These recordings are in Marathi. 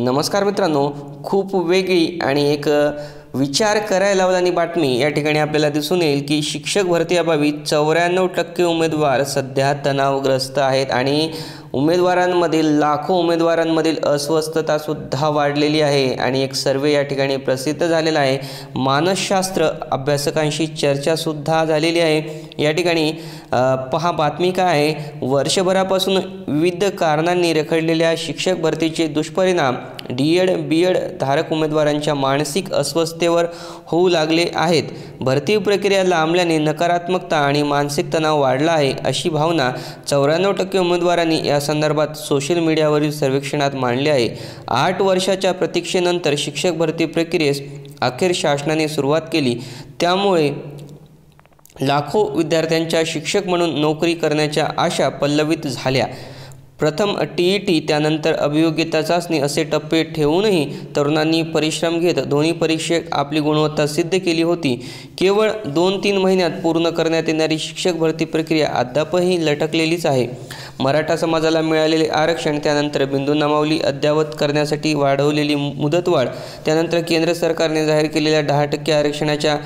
नमस्कार मित्रांनो खूप वेगळी आणि एक विचार करायला लावणारी बातमी या ठिकाणी आपल्याला दिसून येईल की शिक्षक भरती अभावी चौऱ्याण्णव टक्के उमेदवार सध्या तणावग्रस्त आहेत आणि उमेदवारांमधील लाखो उमेदवारांमधील अस्वस्थतासुद्धा वाढलेली आहे आणि एक सर्वे या ठिकाणी प्रसिद्ध झालेला आहे. मानसशास्त्र अभ्यासकांशी चर्चासुद्धा झालेली आहे. या ठिकाणी पहा बातमी काय आहे. वर्षभरापासून विविध कारणांनी रखडलेल्या शिक्षक भरतीचे दुष्परिणाम डी एड बी एड धारक उमेदवारांच्या मानसिक अस्वस्थतेवर होऊ लागले आहेत. भरती प्रक्रिया लांबल्याने नकारात्मकता आणि मानसिक तणाव वाढला आहे अशी भावना चौऱ्याण्णव टक्के उमेदवारांनी या संदर्भात सोशल मीडियावरील सर्वेक्षणात मांडली आहे. आठ वर्षाच्या प्रतीक्षेनंतर शिक्षक भरती प्रक्रियेस अखेर शासनाने सुरुवात केली. त्यामुळे लाखो विद्यार्थ्यांच्या शिक्षक म्हणून नोकरी करण्याच्या आशा पल्लवित झाल्या. प्रथम टी ई टी त्यानंतर अभियोग्यता चाचणी असे टप्पे ठेवूनही तरुणांनी परिश्रम घेत दोन्ही परीक्षेत आपली गुणवत्ता सिद्ध केली होती. केवळ दोन तीन महिन्यात पूर्ण करण्यात येणारी शिक्षक भरती प्रक्रिया अद्यापही लटकलेलीच आहे. मराठा समाजाला मिळालेले आरक्षण त्यानंतर बिंदू नामावली अद्ययावत करण्यासाठी वाढवलेली मुदतवाढ त्यानंतर केंद्र सरकारने जाहीर केलेल्या दहा टक्के आरक्षणाच्या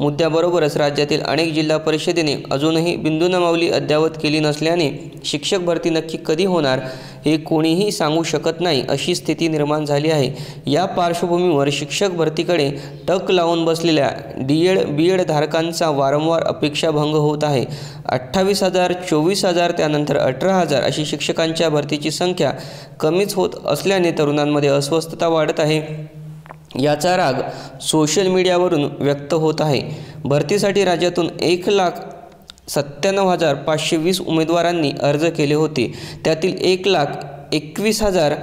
मुद्द्याबरोबरच राज्यातील अनेक जिल्हा परिषदेने अजूनही बिंदू नमावली अद्ययावत केली नसल्याने शिक्षक भरती नक्की कधी होणार हे कोणीही सांगू शकत नाही अशी स्थिती निर्माण झाली आहे. या पार्श्वभूमीवर शिक्षक भरतीकडे टक लावून बसलेल्या डी एड बी एड धारकांचा वारंवार अपेक्षाभंग होत आहे. अठ्ठावीस हजार चोवीस हजार त्यानंतर अठरा हजार अशी शिक्षकांच्या भरतीची संख्या कमीच होत असल्याने तरुणांमध्ये अस्वस्थता वाढत आहे. याचा राग सोशल मीडियावरून व्यक्त होत आहे. भरतीसाठी राज्यातून एक लाख सत्त्याण्णव हजार पाचशे वीस उमेदवारांनी अर्ज केले होते. त्यातील एक लाख एकवीस हजार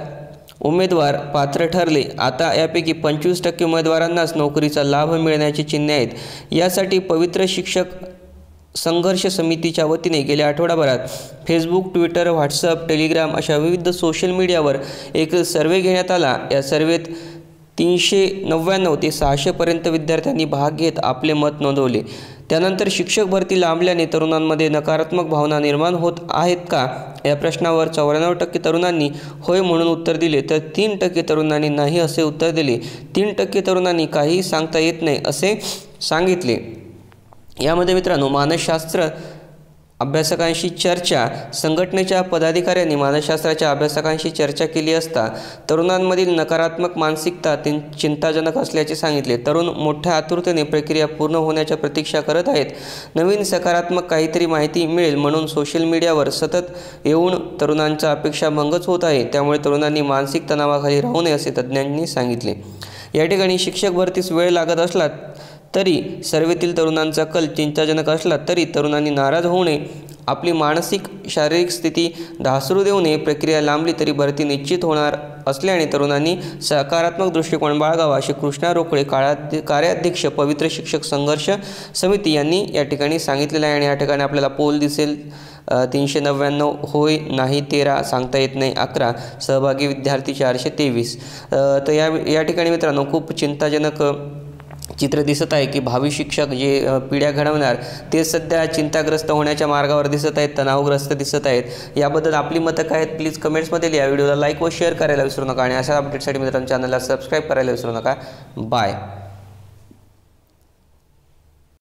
उमेदवार पात्र ठरले. आता यापैकी पंचवीस टक्के उमेदवारांनाच नोकरीचा लाभ मिळण्याची चिन्हे आहेत. यासाठी पवित्र शिक्षक संघर्ष समितीच्या वतीने गेल्या आठवडाभरात फेसबुक ट्विटर व्हॉट्सअप टेलिग्राम अशा विविध सोशल मीडियावर एक सर्वे घेण्यात आला. या सर्वेत तीनशे नव्याण्णव ते सहाशेपर्यंत विद्यार्थ्यांनी भाग घेत आपले मत नोंदवले. त्यानंतर शिक्षक भरती लांबल्याने तरुणांमध्ये नकारात्मक भावना निर्माण होत आहेत का? या प्रश्नावर चौऱ्याण्णव टक्के तरुणांनी होय म्हणून उत्तर दिले तर तीन टक्के तरुणांनी नाही असे उत्तर दिले. तीन टक्के तरुणांनी काहीही सांगता येत नाही असे सांगितले. यामध्ये मित्रांनो मानसशास्त्र अभ्यासकांशी चर्चा संघटनेच्या पदाधिकाऱ्यांनी मानसशास्त्राच्या अभ्यासकांशी चर्चा केली असता तरुणांमधील नकारात्मक मानसिकता ते चिंताजनक असल्याचे सांगितले. तरुण मोठ्या आतुरतेने प्रक्रिया पूर्ण होण्याच्या प्रतीक्षा करत आहेत. नवीन सकारात्मक काहीतरी माहिती मिळेल म्हणून सोशल मीडियावर सतत येऊन तरुणांचा अपेक्षाभंगच होत आहे. त्यामुळे तरुणांनी मानसिक तणावाखाली राहू नये असे तज्ज्ञांनी सांगितले. या ठिकाणी शिक्षक भरतीस वेळ लागत असला तरी सर्वेतील तरुणांचा कल चिंताजनक असला तरी तरुणांनी नाराज होऊ नये. आपली मानसिक शारीरिक स्थिती धासरू देऊ नये. प्रक्रिया लांबली तरी भरती निश्चित होणार असल्याने तरुणांनी सकारात्मक दृष्टिकोन बाळगावा असे कृष्णा रोकडे काळात कार्याध्यक्ष पवित्र शिक्षक संघर्ष समिती यांनी या ठिकाणी सांगितलेलं आहे आणि या ठिकाणी आपल्याला पोल दिसेल. तीनशे नव्याण्णव होय नाही तेरा सांगता येत नाही अकरा सहभागी विद्यार्थी चारशे तेवीस. तर या या ठिकाणी मित्रांनो खूप चिंताजनक चित्र दिसत आहे की भावी शिक्षक जे पिढ्या घडवणार ते सध्या चिंताग्रस्त होण्याच्या मार्गावर दिसत आहेत तणावग्रस्त दिसत आहेत. याबद्दल आपली मतं काय आहेत प्लीज कमेंट्समध्ये लिहा. व्हिडिओला लाईक व शेअर करायला विसरू नका आणि अशा अपडेटसाठी मित्रांनो चॅनलला सबस्क्राईब करायला विसरू नका. बाय